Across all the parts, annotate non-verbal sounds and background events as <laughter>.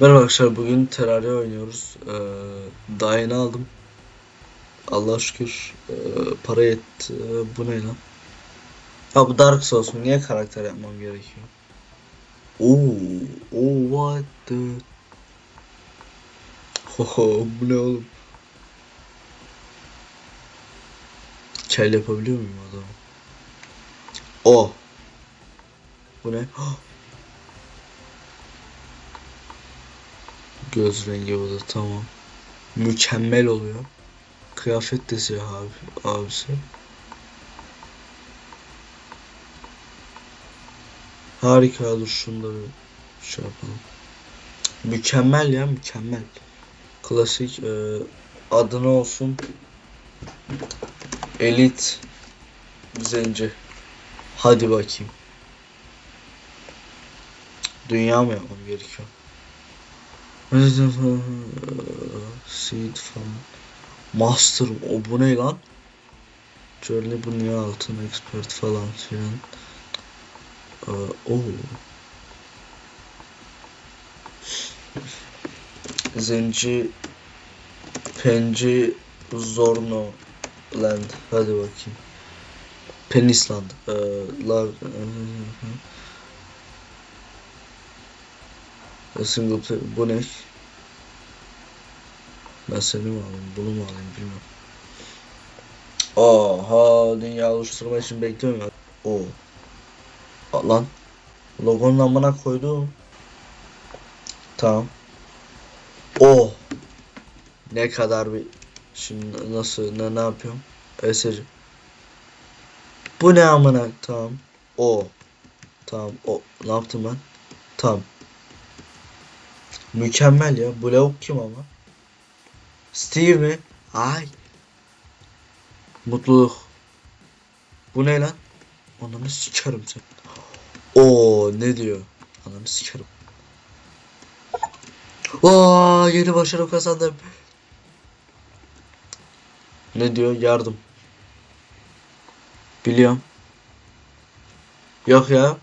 Merhaba arkadaşlar bugün Terraria oynuyoruz. Ee, daha aldım. Allah şükür ee, para yetti. Ee, bu ne lan? Ha bu Dark Souls mu? Niye karakter yapmam gerekiyor? Oo, oh what the Hoho bu ne oğlum? Kel yapabiliyor muyum adamı? O. Bu ne? <gasps> Göz rengi bu da tamam. Mükemmel oluyor. Kıyafet de siyah abi, abisi. Harika dur şunu da bir şey yapalım. Mükemmel ya mükemmel. Klasik e, adına olsun. Elit zenci. Hadi bakayım. Dünya mı yapmam gerekiyor? Seed falan. Master o bu ne lan? Journey bu niye altın expert falan filan. Ee, o. Zenci Penci Zorno Land hadi bakayım. Penisland. Ee, lar, A single play. Bu ne? Ben seni mi alayım? Bunu mu alayım bilmiyorum. Aha dünya oluşturma için bekliyorum ya. O. Lan. Logonun amına koydum. Tamam. O. Ne kadar bir şimdi nasıl ne ne yapıyorum? Eseri. Bu ne amına? Tamam. O. Tamam. O. Ne yaptım ben? Tamam. Mükemmel ya. Bu kim ama? Steve mi? Ay. Mutluluk. Bu ne lan? Ananı sikerim sen. Oo ne diyor? Ananı sikerim. Aa yeni başarı kazandım. Ne diyor? Yardım. Biliyorum. Yok ya.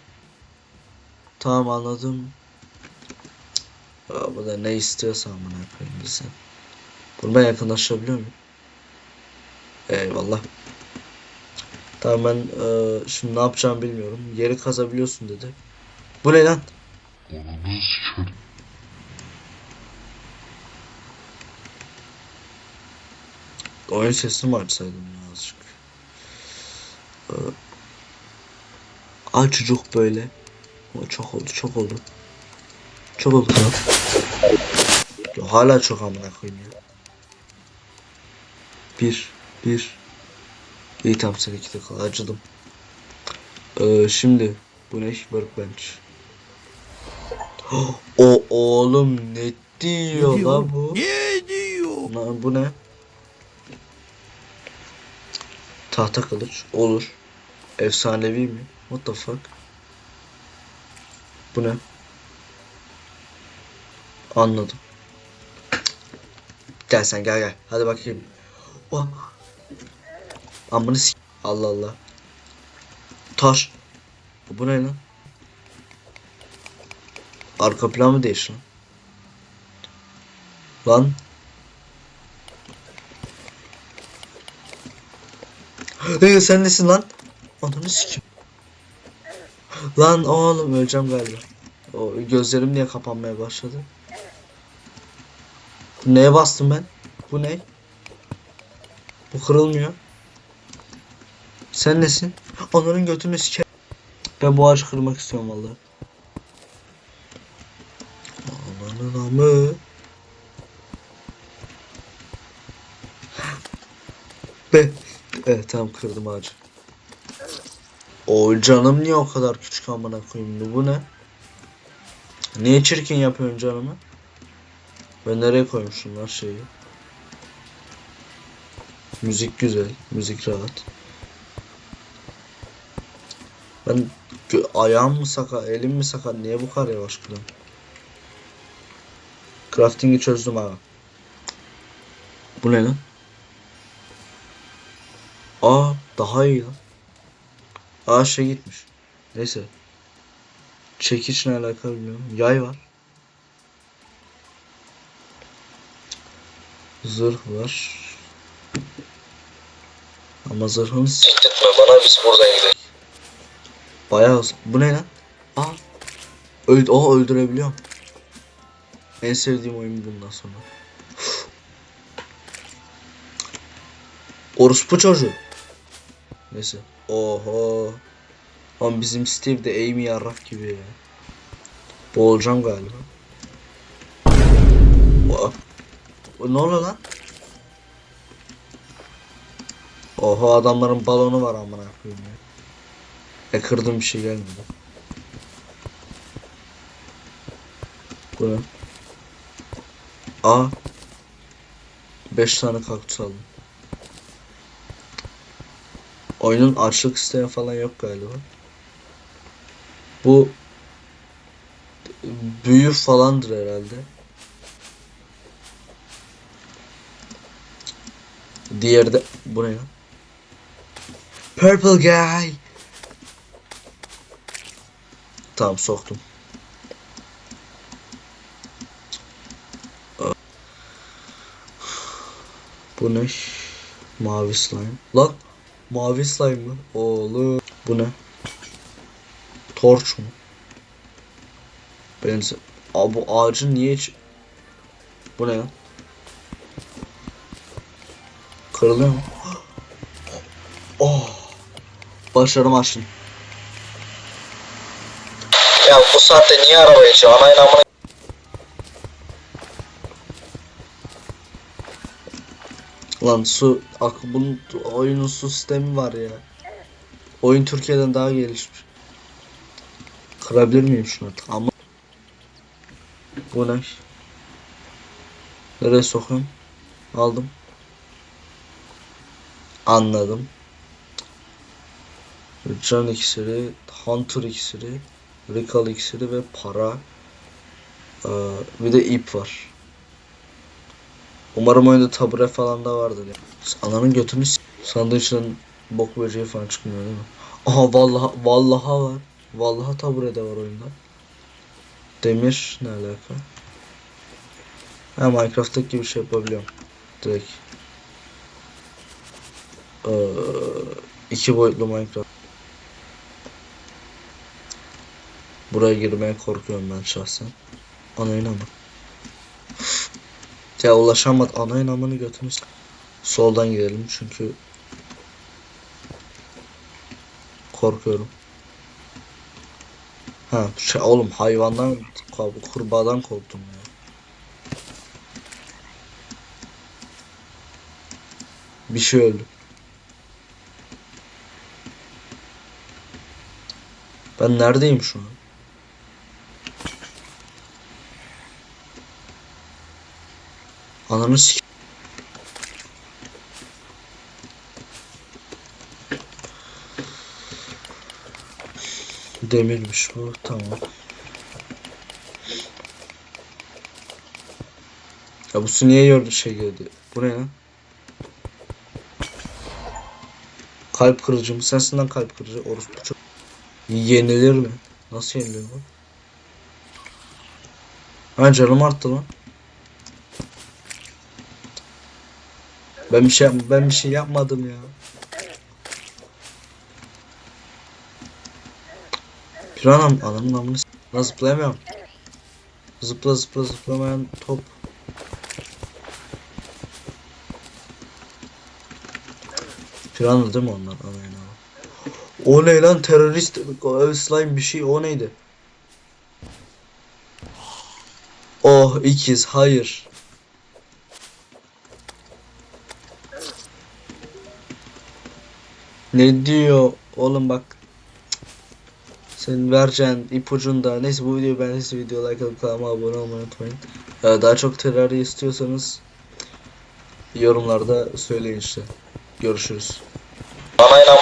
Tamam anladım. Aa, bu da ne istiyorsa amına koyayım bir sen. Ben yakınlaşabiliyor muyum? Eyvallah. Tamam ben e, şimdi ne yapacağımı bilmiyorum. Yeri kazabiliyorsun dedi. Bu ne lan? Oyun sesini mi açsaydım ya azıcık? Ee, Ay çocuk böyle. O çok oldu çok oldu. Çok oldu. Ya hala çok amına koyayım ya. Bir, bir. İyi tamam sen iki dakika acıdım. Ee, şimdi bu ne workbench. <gasps> O oğlum ne diyor la bu? Ne diyor? Lan bu ne? Tahta kılıç olur. Efsanevi mi? What the fuck? Bu ne? Anladım. Gel sen gel gel. Hadi bakayım. Oh. Amını s- Allah Allah. Taş. Bu ne lan? Arka plan mı değiş lan? Lan. Ee, sen nesin lan? Ananı sikim. Lan oğlum öleceğim galiba. O gözlerim niye kapanmaya başladı? Neye bastım ben? Bu ne? Bu kırılmıyor. Sen nesin? Onların götünü sike. Ben bu ağacı kırmak istiyorum vallahi. Ananın amı. Be. Evet tamam kırdım ağacı. O canım niye o kadar küçük amına koyayım bu ne? Niye çirkin yapıyorsun canımı? Ben nereye koymuşum lan şeyi? Müzik güzel, müzik rahat. Ben ayağım mı sakat, elim mi sakat? Niye bu kadar yavaş kırıyorum? Crafting'i çözdüm abi. Bu ne lan? Aa daha iyi lan. Aa şey gitmiş. Neyse. Çekiçle alakalı bilmiyorum. Yay var. Zırh var. Ama zırhımız Siktirtme bana biz buradan gidelim. bayağı. Bu ne lan? Aa. Öld o öldürebiliyorum. En sevdiğim oyun bundan sonra. <gasps> Orospu çocuğu. Neyse. Oho. Lan bizim Steve de Amy yarrak gibi ya. Boğulacağım galiba. Oha. Ne oluyor lan? Oha adamların balonu var amına koyayım ya. E kırdım bir şey gelmedi. Bu? Aa. 5 tane kaktüs aldım. Oyunun açlık isteği falan yok galiba. Bu büyü falandır herhalde. Diğeri de bu ne ya? Purple guy. Tamam soktum. Bu ne? Mavi slime. Lan mavi slime mı? Oğlum. Bu ne? Torç mu? Benzi. Aa bu ağacın niye hiç... Bu ne lan? Kırılıyor mu? Başarım açtım. Ya bu saatte niye araba geçiyor? Anayın amına Lan su ak bunun oyunun su sistemi var ya. Oyun Türkiye'den daha gelişmiş. Kırabilir miyim şunu artık? Ama bu ne? Nereye sokuyorum? Aldım. Anladım. Can iksiri, Hunter iksiri, Recall iksiri ve para. Ee, bir de ip var. Umarım oyunda tabure falan da vardır. Ananın götünü s- sandviçten bok böceği falan çıkmıyor değil mi? Aha vallahi vallaha var. Vallahi tabure de var oyunda. Demir ne alaka? Ha Minecraft'taki gibi şey yapabiliyorum. Direkt. Ee, iki boyutlu Minecraft. Buraya girmeye korkuyorum ben şahsen. Anayın ama. Ya ulaşamadı. Anayın amını götünü s- Soldan gidelim çünkü korkuyorum. Ha şey oğlum hayvandan kurbağadan korktum ya. Bir şey öldü. Ben neredeyim şu an? Ananı sik. Demirmiş bu. Tamam. Ya bu su niye gördü şey geldi? Bu ne lan? Kalp kırıcı mı? Sensin lan kalp kırıcı. Orospu çok. Yenilir mi? Nasıl yenilir bu? Ha canım arttı lan. Ben bir şey ben bir şey yapmadım ya. Piranam adamın amını s- Lan zıplayamıyorum. Zıpla zıpla zıplamayan top. Piranha değil mi onlar? Aynen. O ne lan terörist slime bir şey o neydi? Oh ikiz hayır. Ne diyor oğlum bak. Senin vereceğin ipucunda neyse bu videoyu beğendiyseniz video like atıp kanalıma abone olmayı unutmayın. Daha çok terörü istiyorsanız yorumlarda söyleyin işte. Görüşürüz. Anayın amına